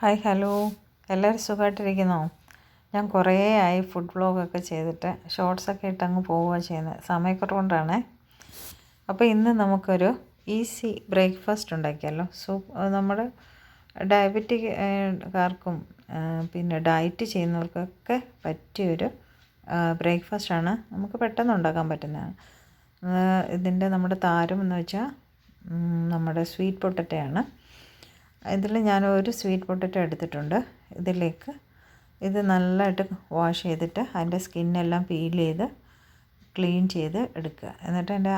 Hi hello. എല്ലാവരും സുഖമായിട്ടിരിക്കുന്നോ ഞാൻ കുറേ ആയി ഫുഡ് ബ്ലോഗൊക്കെ ചെയ്തിട്ട് ഷോർട്സൊക്കെ ഇട്ട് അങ്ങ് പോവുക ചെയ്യുന്നത് സമയക്കുറവുകൊണ്ടാണ്. അപ്പോൾ ഇന്ന് നമുക്കൊരു ഈസി ബ്രേക്ക്ഫാസ്റ്റ് ഉണ്ടാക്കിയല്ലോ സൂപ്പ് നമ്മുടെ ഡയബറ്റിക് കാർക്കും പിന്നെ ഡയറ്റ് ചെയ്യുന്നവർക്കൊക്കെ പറ്റിയൊരു ബ്രേക്ക്ഫാസ്റ്റാണ് നമുക്ക് പെട്ടെന്ന് ഉണ്ടാക്കാൻ പറ്റുന്നതാണ്. ഇതിന്റെ നമ്മുടെ താരം എന്ന് വെച്ചാൽ നമ്മുടെ സ്വീറ്റ് പൊട്ടറ്റയാണ്. ഇതിൽ ഞാൻ ഒരു സ്വീറ്റ് പൊട്ടറ്റോ എടുത്തിട്ടുണ്ട്. ഇതിലേക്ക് ഇത് നല്ലതായിട്ട് വാഷ് ചെയ്തിട്ട് അതിന്റെ സ്കിന്നെല്ലാം പീൽ ചെയ്ത് ക്ലീൻ ചെയ്ത് എടുക്കുക. എന്നിട്ട് എന്റെ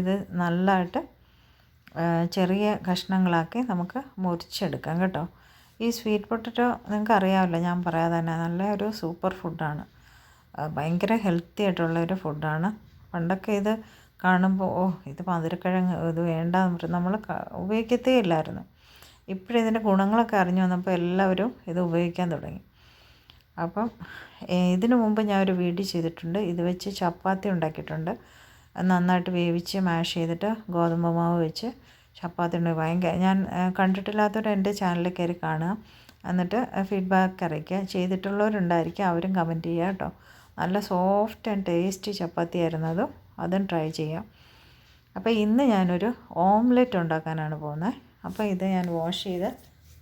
ഇത് നല്ലതായിട്ട് ചെറിയ കഷ്ണങ്ങളാക്കി നമുക്ക് മുറിച്ചെടുക്കാം കേട്ടോ. ഈ സ്വീറ്റ് പൊട്ടറ്റോ നിങ്ങൾക്ക് അറിയാമല്ലോ ഞാൻ പറയാതെ തന്നെ നല്ല ഒരു സൂപ്പർ ഫുഡാണ്. ഭയങ്കര ഹെൽത്തി ആയിട്ടുള്ളൊരു ഫുഡാണ്. പണ്ടൊക്കെ ഇത് കാണുമ്പോൾ ഓ ഇത് മധുരക്കിഴങ്ങ് ഇത് വേണ്ട നമ്മൾ ഉപയോഗിക്കത്തേ ഇല്ലായിരുന്നു. ഇപ്പോഴിതിന്റെ ഗുണങ്ങളൊക്കെ അറിഞ്ഞു വന്നപ്പോൾ എല്ലാവരും ഇത് ഉപയോഗിക്കാൻ തുടങ്ങി. അപ്പം ഇതിനു മുമ്പ് ഞാൻ ഒരു വീഡിയോ ചെയ്തിട്ടുണ്ട്. ഇത് വെച്ച് ചപ്പാത്തി ഉണ്ടാക്കിയിട്ടുണ്ട്. നന്നായിട്ട് വേവിച്ച് മാഷ് ചെയ്തിട്ട് ഗോതമ്പ് മാവ് വെച്ച് ചപ്പാത്തി ഉണ്ട് ഭയങ്കര ഞാൻ കണ്ടിട്ടില്ലാത്തവർ എന്റെ ചാനലിൽ കയറി കാണുക. എന്നിട്ട് ഫീഡ്ബാക്ക് അറിയിക്കുക. ചെയ്തിട്ടുള്ളവരുണ്ടായിരിക്കും അവരും കമന്റ് ചെയ്യുക കേട്ടോ. നല്ല സോഫ്റ്റ് ആൻഡ് ടേസ്റ്റി ചപ്പാത്തി ആയിരുന്നു അതും. അതും ട്രൈ ചെയ്യാം. അപ്പോൾ ഇന്ന് ഞാനൊരു ഓംലെറ്റ് ഉണ്ടാക്കാനാണ് പോകുന്നത്. അപ്പോൾ ഇത് ഞാൻ വാഷ് ചെയ്ത്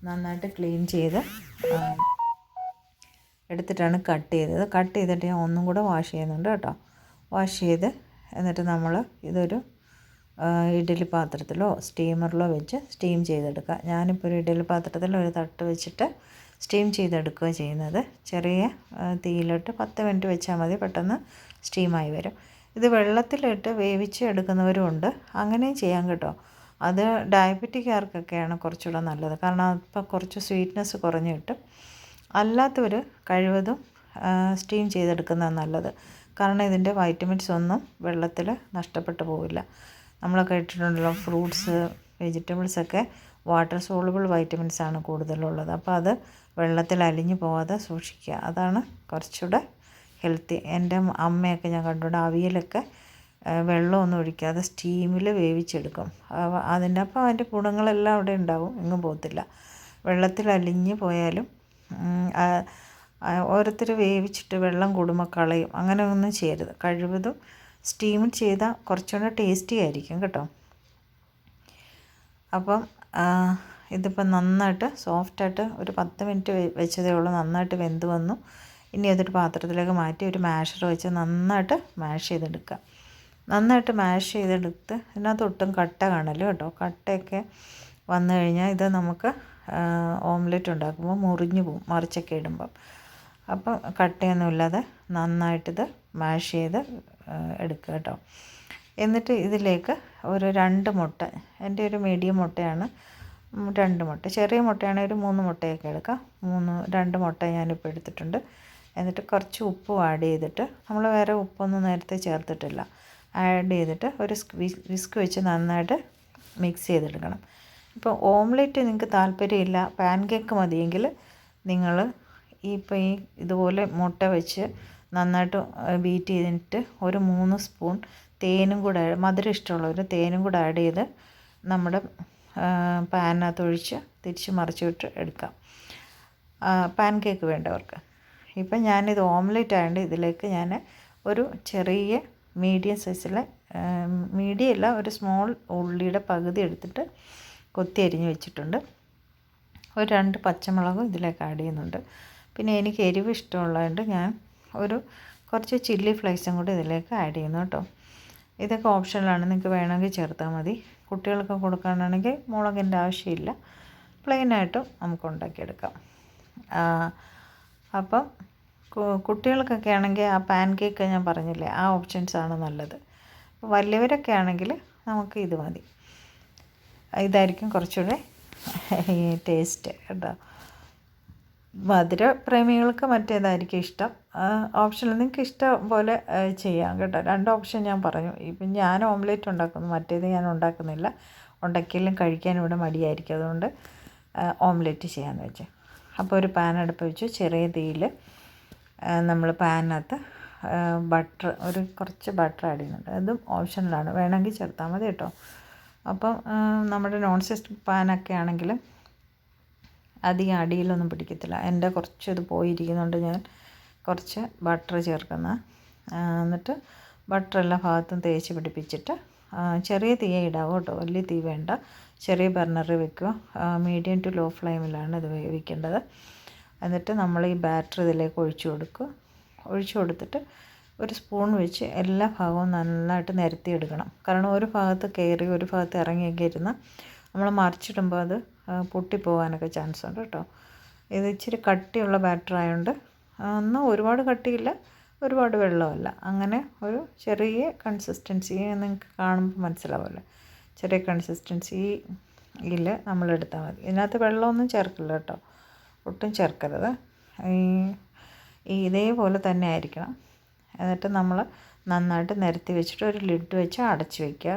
നന്നായിട്ട് ക്ലീൻ ചെയ്ത് എടുത്തിട്ടാണ് കട്ട് ചെയ്തത്. കട്ട് ചെയ്തിട്ട് ഞാൻ ഒന്നും കൂടെ വാഷ് ചെയ്യുന്നുണ്ട് കേട്ടോ. വാഷ് ചെയ്ത് എന്നിട്ട് നമ്മൾ ഇതൊരു ഇഡ്ഡലി പാത്രത്തിലോ സ്റ്റീമറിലോ വെച്ച് സ്റ്റീം ചെയ്തെടുക്കുക. ഞാനിപ്പോൾ ഒരു ഇഡ്ഡലി പാത്രത്തിൽ ഒരു തട്ട് വെച്ചിട്ട് സ്റ്റീം ചെയ്തെടുക്കുക ചെയ്യുന്നത്. ചെറിയ തീയിലിട്ട് പത്ത് മിനിറ്റ് വെച്ചാൽ മതി പെട്ടെന്ന് സ്റ്റീമായി വരും. ഇത് വെള്ളത്തിലിട്ട് വേവിച്ച് എടുക്കുന്നവരും ഉണ്ട്. അങ്ങനെയും ചെയ്യാം കേട്ടോ. അത് ഡയബറ്റിക്കാർക്കൊക്കെയാണ് കുറച്ചുകൂടെ നല്ലത്. കാരണം അപ്പോൾ കുറച്ച് സ്വീറ്റ്നെസ് കുറഞ്ഞ് കിട്ടും. അല്ലാത്തവർ കഴിവതും സ്റ്റീം ചെയ്തെടുക്കുന്നതാണ് നല്ലത്. കാരണം ഇതിന്റെ വൈറ്റമിൻസ് ഒന്നും വെള്ളത്തിൽ നഷ്ടപ്പെട്ടു പോവില്ല. നമ്മളൊക്കെ ഇട്ടിട്ടുണ്ടല്ലോ ഫ്രൂട്ട്സ് വെജിറ്റബിൾസൊക്കെ വാട്ടർ സോളുബിൾ വൈറ്റമിൻസ് ആണ് കൂടുതലുള്ളത്. അപ്പോൾ അത് വെള്ളത്തിൽ അലിഞ്ഞു പോവാതെ സൂക്ഷിക്കുക. അതാണ് കുറച്ചുകൂടെ ഹെൽത്തി. എന്റെ അമ്മയൊക്കെ ഞാൻ കണ്ടുകൊണ്ട് അവിയലൊക്കെ വെള്ളമൊന്നും ഒഴിക്കാതെ സ്റ്റീമിൽ വേവിച്ചെടുക്കും. അതിന്റെ അപ്പം അതിന്റെ ഗുണങ്ങളെല്ലാം അവിടെ ഉണ്ടാവും. എങ്ങും പോകത്തില്ല. വെള്ളത്തിൽ അലിഞ്ഞ് പോയാലും ഓരോരുത്തർ വേവിച്ചിട്ട് വെള്ളം കൂടുമ്പോൾ കളയും. അങ്ങനെ ഒന്നും ചെയ്യരുത്. കഴിവതും സ്റ്റീം ചെയ്താൽ കുറച്ചുകൂടെ ടേസ്റ്റി ആയിരിക്കും കേട്ടോ. അപ്പം ഇതിപ്പം നന്നായിട്ട് സോഫ്റ്റായിട്ട് ഒരു പത്ത് മിനിറ്റ് വെച്ചതേ ഉള്ളൂ. നന്നായിട്ട് വെന്ത് വന്നു. ഇനി അതൊരു പാത്രത്തിലേക്ക് മാറ്റി ഒരു മാഷർ വെച്ച് നന്നായിട്ട് മാഷ് ചെയ്തെടുക്കുക. നന്നായിട്ട് മാഷ് ചെയ്തെടുത്ത് ഇതിനകത്ത് ഒട്ടും കട്ട കാണല്ലോ കേട്ടോ. കട്ടയൊക്കെ വന്നു കഴിഞ്ഞാൽ ഇത് നമുക്ക് ഓംലെറ്റ് ഉണ്ടാക്കുമ്പോൾ മുറിഞ്ഞു പോവും മറിച്ചൊക്കെ ഇടുമ്പം. അപ്പം കട്ടയൊന്നുമില്ലാതെ നന്നായിട്ടിത് മാഷ് ചെയ്ത് എടുക്കുക കേട്ടോ. എന്നിട്ട് ഇതിലേക്ക് ഒരു രണ്ട് മുട്ട എന്റെ ഒരു മീഡിയം മുട്ടയാണ് രണ്ട് മുട്ട. ചെറിയ മുട്ടയാണെങ്കിൽ ഒരു മൂന്ന് മുട്ടയൊക്കെ എടുക്കാം. മൂന്ന് രണ്ട് മുട്ട ഞാനിപ്പോൾ എടുത്തിട്ടുണ്ട്. എന്നിട്ട് കുറച്ച് ഉപ്പും ആഡ് ചെയ്തിട്ട് നമ്മൾ വേറെ ഉപ്പൊന്നും നേരത്തെ ചേർത്തിട്ടില്ല. ആഡ് ചെയ്തിട്ട് ഒരു വിസ്ക് വെച്ച് നന്നായിട്ട് മിക്സ് ചെയ്തെടുക്കണം. ഇപ്പോൾ ഓംലെറ്റ് നിങ്ങൾക്ക് താല്പര്യമില്ല പാൻ കേക്ക് മതിയെങ്കിൽ നിങ്ങൾ ഇപ്പോൾ ഈ ഇതുപോലെ മുട്ട വെച്ച് നന്നായിട്ട് ബീറ്റ് ചെയ്തിട്ട് ഒരു മൂന്ന് സ്പൂൺ തേനും കൂടെ മധുരം ഇഷ്ടമുള്ളവർ തേനും കൂടെ ആഡ് ചെയ്ത് നമ്മുടെ പാനിനകത്ത് ഒഴിച്ച് തിരിച്ച് മറിച്ചിട്ട് എടുക്കാം. പാൻ കേക്ക് വേണ്ടവർക്ക്. ഇപ്പം ഞാനിത് ഓംലെറ്റ് ആയതുകൊണ്ട് ഇതിലേക്ക് ഞാൻ ഒരു ചെറിയ മീഡിയം സൈസിലെ മീഡിയം അല്ല ഒരു സ്മോൾ ഉള്ളിയുടെ പകുതി എടുത്തിട്ട് കൊത്തി അരിഞ്ഞ് വെച്ചിട്ടുണ്ട്. ഒരു രണ്ട് പച്ചമുളകും ഇതിലേക്ക് ആഡ് ചെയ്യുന്നുണ്ട്. പിന്നെ എനിക്ക് എരിവ് ഇഷ്ടമുള്ളതുകൊണ്ട് ഞാൻ ഒരു കുറച്ച് ചില്ലി ഫ്ലേക്സും കൂടി ഇതിലേക്ക് ആഡ് ചെയ്യുന്നു കേട്ടോ. ഇതൊക്കെ ഓപ്ഷനിലാണ്. നിങ്ങൾക്ക് വേണമെങ്കിൽ ചേർത്താൽ മതി. കുട്ടികൾക്ക് കൊടുക്കാനാണെങ്കിൽ മുളകിന്റെ ആവശ്യമില്ല. പ്ലെയിനായിട്ടും നമുക്ക് ഉണ്ടാക്കിയെടുക്കാം. അപ്പം കുട്ടികൾക്കൊക്കെ ആണെങ്കിൽ ആ പാൻ കേക്ക് ഞാൻ പറഞ്ഞില്ലേ ആ ഓപ്ഷൻസ് ആണ് നല്ലത്. വലിയവരൊക്കെ ആണെങ്കിൽ നമുക്ക് ഇത് മതി. ഇതായിരിക്കും കുറച്ചുകൂടെ ടേസ്റ്റ് കേട്ടോ. മധുര പ്രേമികൾക്ക് മറ്റേതായിരിക്കും ഇഷ്ടം. ഓപ്ഷനിൽ നിങ്ങൾക്ക് ഇഷ്ടം പോലെ ചെയ്യാം കേട്ടോ. രണ്ട് ഓപ്ഷൻ ഞാൻ പറഞ്ഞു. ഇപ്പം ഞാൻ ഓംലേറ്റ് ഉണ്ടാക്കുന്നു മറ്റേത് ഞാൻ ഉണ്ടാക്കുന്നില്ല. ഉണ്ടാക്കിയാലും കഴിക്കാൻ ഇവിടെ മടിയായിരിക്കും. അതുകൊണ്ട് ഓംലെറ്റ് ചെയ്യാമെന്ന് വെച്ചാൽ അപ്പോൾ ഒരു പാൻ അടുപ്പ് വെച്ചു ചെറിയ തീയിൽ നമ്മൾ പാനിനകത്ത് ബട്ടർ ഒരു കുറച്ച് ബട്ടർ ആഡ് ചെയ്യുന്നുണ്ട്. അതും ഓപ്ഷനിലാണ് വേണമെങ്കിൽ ചേർത്താൽ മതി കേട്ടോ. അപ്പം നമ്മുടെ നോൺ സ്റ്റിക്ക് പാനൊക്കെ ആണെങ്കിൽ അധികം അടിയിലൊന്നും പിടിക്കത്തില്ല. എന്റെ കുറച്ച് ഇത് പോയിരിക്കുന്നുണ്ട് ഞാൻ. കുറച്ച് ബട്ടർ ചേർക്കുന്ന എന്നിട്ട് ബട്ടർ എല്ലാ ഭാഗത്തും തേച്ച് പിടിപ്പിച്ചിട്ട് ചെറിയ തീയെ ഇടാവോ കേട്ടോ. വലിയ തീ വേണ്ട. ചെറിയ ബർണറിൽ വെക്കുക. മീഡിയം ടു ലോ ഫ്ലെയിമിലാണ് ഇത് വേവിക്കേണ്ടത്. എന്നിട്ട് നമ്മൾ ഈ ബാറ്റർ ഇതിലേക്ക് ഒഴിച്ചു കൊടുക്കുക. ഒഴിച്ചു കൊടുത്തിട്ട് ഒരു സ്പൂൺ വെച്ച് എല്ലാ ഭാഗവും നന്നായിട്ട് നിരത്തി എടുക്കണം കാരണം ഒരു ഭാഗത്ത് കയറി ഒരു ഭാഗത്ത് ഇറങ്ങിയൊക്കെ ഇരുന്ന് നമ്മൾ മറിച്ചിടുമ്പോൾ അത് പൊട്ടിപ്പോകാനൊക്കെ ചാൻസ് ഉണ്ട് കേട്ടോ. ഇത് ഇച്ചിരി കട്ടിയുള്ള ബാറ്റർ ആയതുകൊണ്ട് എന്നാൽ ഒരുപാട് കട്ടിയില്ല ഒരുപാട് വെള്ളമല്ല അങ്ങനെ ഒരു ചെറിയ കൺസിസ്റ്റൻസി നിങ്ങൾക്ക് കാണുമ്പോൾ മനസ്സിലാവില്ല ചെറിയ കൺസിസ്റ്റൻസിയിൽ നമ്മൾ എടുത്താൽ മതി. ഇതിനകത്ത് വെള്ളമൊന്നും ചേർക്കില്ല കേട്ടോ. ഒട്ടും ചേർക്കരുത്. ഈ ഇതേപോലെ തന്നെ ആയിരിക്കണം. എന്നിട്ട് നമ്മൾ നന്നായിട്ട് നിരത്തി വെച്ചിട്ട് ഒരു ലിഡ് വെച്ച് അടച്ച് വയ്ക്കുക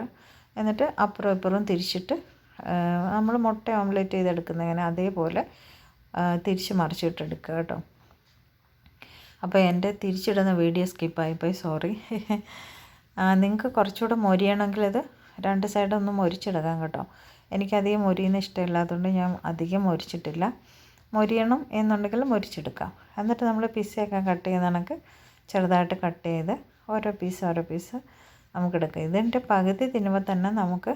എന്നിട്ട് അപ്പുറം ഇപ്പുറം തിരിച്ചിട്ട് നമ്മൾ മുട്ട ഓംലെറ്റ് ചെയ്തെടുക്കുന്നതിന് അതേപോലെ തിരിച്ച് മറിച്ചിട്ടെടുക്കുക കേട്ടോ. അപ്പോൾ എന്റെ തിരിച്ചിടുന്ന വീഡിയോ സ്കിപ്പായിപ്പോയി സോറി. നിങ്ങൾക്ക് കുറച്ചുകൂടെ മൊരിയണമെങ്കിൽ ഇത് രണ്ട് സൈഡൊന്നും മൊരിച്ചെടുക്കാം കേട്ടോ. എനിക്കധികം മൊരിയുന്ന ഇഷ്ടമില്ലാത്തതുകൊണ്ട് ഞാൻ അധികം മൊരിച്ചിട്ടില്ല. മൊരിയണം എന്നുണ്ടെങ്കിൽ മൊരിച്ചെടുക്കാം. എന്നിട്ട് നമ്മൾ പിസയൊക്കെ കട്ട് ചെയ്ത് കണക്ക് ചെറുതായിട്ട് കട്ട് ചെയ്ത് ഓരോ പീസ് ഓരോ പീസ് നമുക്കെടുക്കാം ഇതിന്റെ പകുതി തിന്നുമ്പോൾ തന്നെ നമുക്ക്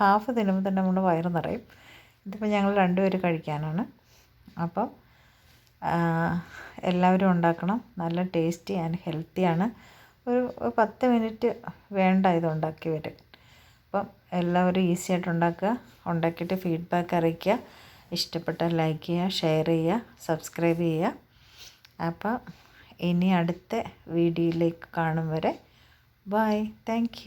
ഹാഫ് തിന്നുമ്പോൾ തന്നെ നമ്മുടെ വയറ് നിറയും. ഇതിപ്പോൾ ഞങ്ങൾ രണ്ടുപേര് കഴിക്കാനാണ്. അപ്പം എല്ലാവരും ഉണ്ടാക്കണം. നല്ല ടേസ്റ്റി ആൻഡ് ഹെൽത്തിയാണ് ഒരു പത്ത് മിനിറ്റ് വേണ്ട ഇത് ഉണ്ടാക്കി വരും അപ്പം എല്ലാവരും ഈസി ആയിട്ട് ഉണ്ടാക്കുക. ഉണ്ടാക്കിയിട്ട് ഫീഡ്ബാക്ക് അറിയിക്കുക. ഇഷ്ടപ്പെട്ടാൽ ലൈക്ക് ചെയ്യുക ഷെയർ ചെയ്യുക സബ്സ്ക്രൈബ് ചെയ്യുക. അപ്പോൾ ഇനി അടുത്ത വീഡിയോയിലേക്ക് കാണും വരെ. Bye thank